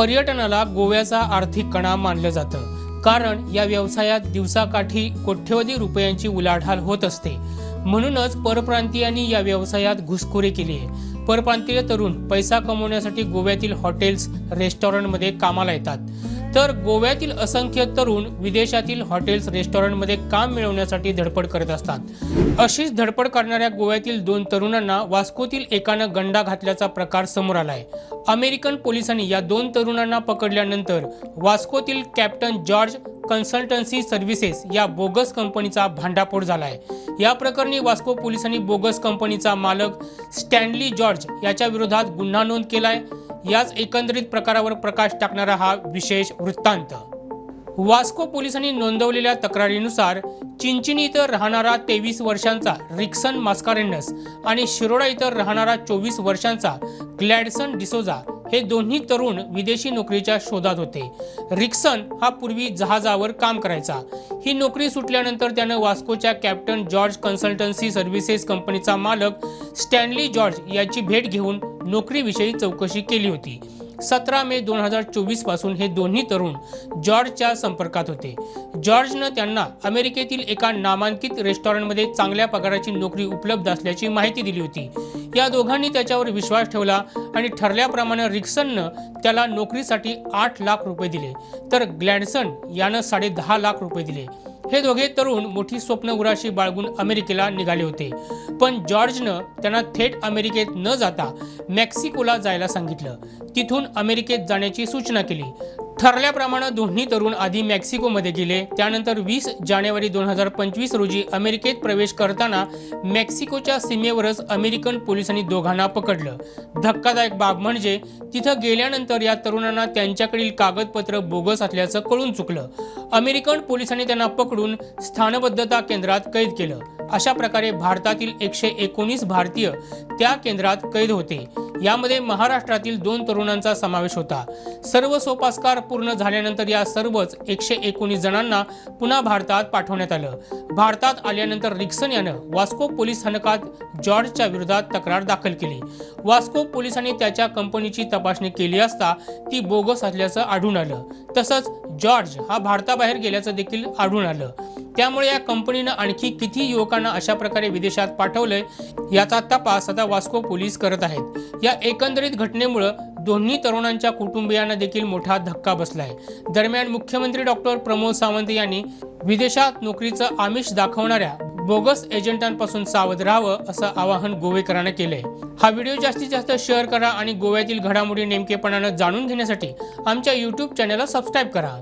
पर्यटनाला गोव्याचा आर्थिक कणा मानलं जातं. कारण या व्यवसायात दिवसाकाठी कोट्यवधी रुपयांची उलाढाल होत असते. म्हणूनच परप्रांतीयांनी या व्यवसायात घुसखोरी केली आहे. परप्रांतीय तरुण पैसा कमवण्यासाठी गोव्यातील हॉटेल्स रेस्टॉरंटमध्ये कामाला येतात. तर गोव्यातील असंख्य तरुण विदेशातील हॉटेल्स रेस्टॉरंटमध्ये काम मिळवण्यासाठी धडपड करत असतात. अशीच धडपड करणाऱ्या गोव्यातील दोन तरुणांना वास्कोतील एकानं गंडा घातल्याचा प्रकार समोर आलाय. अमेरिकन पोलिसांनी या दोन तरुणांना पकडल्यानंतर वास्कोतील कॅप्टन जॉर्ज कन्सल्टन्सी सर्व्हिसेस या बोगस कंपनीचा भांडाफोड झालाय. या प्रकरणी वास्को पोलिसांनी बोगस कंपनीचा मालक स्टॅनली जॉर्ज याच्या विरोधात गुन्हा नोंद केलाय. याच एकंदरीत प्रकारावर प्रकाश टाकणारा हा विशेष वृत्तांत. वास्को पोलिसांनी नोंदवलेल्या तक्रारीनुसार चिंचिनी इथं राहणारा तेवीस वर्षांचा रिक्सन मास्कारेनस आणि शिरोडा इथं राहणारा चोवीस वर्षांचा ग्लॅडसन डिसोजा हे दोन्ही तरुण विदेशी नोकरीच्या शोधात होते. रिक्सन हा पूर्वी जहाजावर काम करायचा. ही नोकरी सुटल्यानंतर त्यानं वास्कोच्या कॅप्टन जॉर्ज कन्सल्टन्सी सर्व्हिसेस कंपनीचा मालक स्टॅनली जॉर्ज याची भेट घेऊन नोकरीविषयी चौकशी केली होती. सतरा मे दोन हजार चोवीसपासून हे दोन्ही तरुण जॉर्जच्या संपर्कात होते. जॉर्जनं त्यांना अमेरिकेतील एका नामांकित रेस्टॉरंटमध्ये चांगल्या पगाराची नोकरी उपलब्ध असल्याची माहिती दिली होती. या दोघांनी त्याच्यावर विश्वास ठेवला आणि ठरल्याप्रमाणे रिक्सननं त्याला नोकरीसाठी आठ लाख रुपये दिले. तर ग्लॅडसन यानं साडे दहा लाख रुपये दिले. हे दोघे तरुण मोठी स्वप्न उराशी बाळगून अमेरिकेला निघाले होते. पण जॉर्जनं त्यांना थेट अमेरिकेत न जाता मेक्सिकोला जायला सांगितलं. तिथून अमेरिकेत जाण्याची सूचना केली. ठरल्याप्रमाणे दोन्ही तरुण आधी मेक्सिकोमध्ये गेले. त्यानंतर वीस जानेवारी दोन हजार पंचवीस रोजी अमेरिकेत प्रवेश करताना मेक्सिकोच्या सीमेवरच अमेरिकन पोलिसांनी दोघांना पकडलं. धक्कादायक बाब म्हणजे तिथं गेल्यानंतर या तरुणांना त्यांच्याकडील कागदपत्र बोगस असल्याचं कळून चुकलं. अमेरिकन पोलिसांनी त्यांना पकडून स्थानबद्धता केंद्रात कैद केलं. अशा प्रकारे भारतातील एकशे एकोणीस भारतीय त्या केंद्रात कैद होते. यामध्ये महाराष्ट्रातील दोन तरुणांचा समावेश होता. सर्व सोपास्कार पूर्ण झाल्यानंतर या सर्वच एकशे एकोणीस जणांना पुन्हा भारतात पाठवण्यात आलं. भारतात आल्यानंतर रिक्सन यानं वास्को पोलीस स्थानकात जॉर्जच्या विरोधात तक्रार दाखल केली. वास्को पोलिसांनी त्याच्या कंपनीची तपासणी केली असता ती बोगस असल्याचं आढळून आलं. तसंच जॉर्ज हा भारताबाहेर गेल्याचं देखील आढळून आलं. त्यामुळे या कंपनीनं आणखी किती युवकांना अशा प्रकारे विदेशात पाठवलंय याचा तपास आता वास्को पोलीस करत आहेत. या एकंदरीत घटनेमुळं दोन्ही तरुणांच्या कुटुंबियांना देखील मोठा धक्का बसलाय. दरम्यान मुख्यमंत्री डॉक्टर प्रमोद सावंत यांनी विदेशात नोकरीचं आमिष दाखवणाऱ्या बोगस एजंटांपासून सावध राहावं असं आवाहन गोवेकरांना केलंय. हा व्हिडिओ जास्तीत जास्त शेअर करा आणि गोव्यातील घडामोडी नेमकेपणानं जाणून घेण्यासाठी आमच्या यूट्यूब चॅनलला सबस्क्राईब करा.